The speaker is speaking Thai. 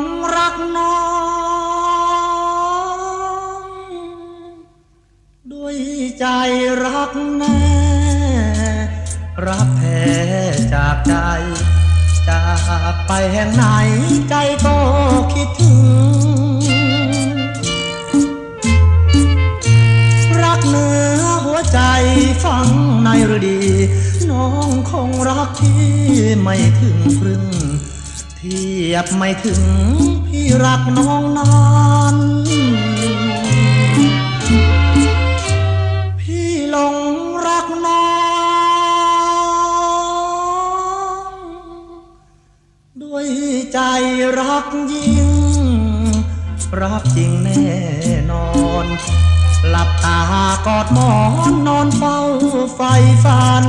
งรักน้อง ด้วยใจรักแน่รักแท้จากใจ จากไปแห่งไหนใจก็คิดถึง รักเนื้อหัวใจฟังในฤดี น้องคงรักที่ไม่ถึงครึ่ง ทียบไม่ถึงพี่รักน้องนานพี่หลงรักน้อง ด้วยใจรักยิ่ง รักจริงแน่นอน หลับตากอดหมอนนอนเฝ้าไฟฝัน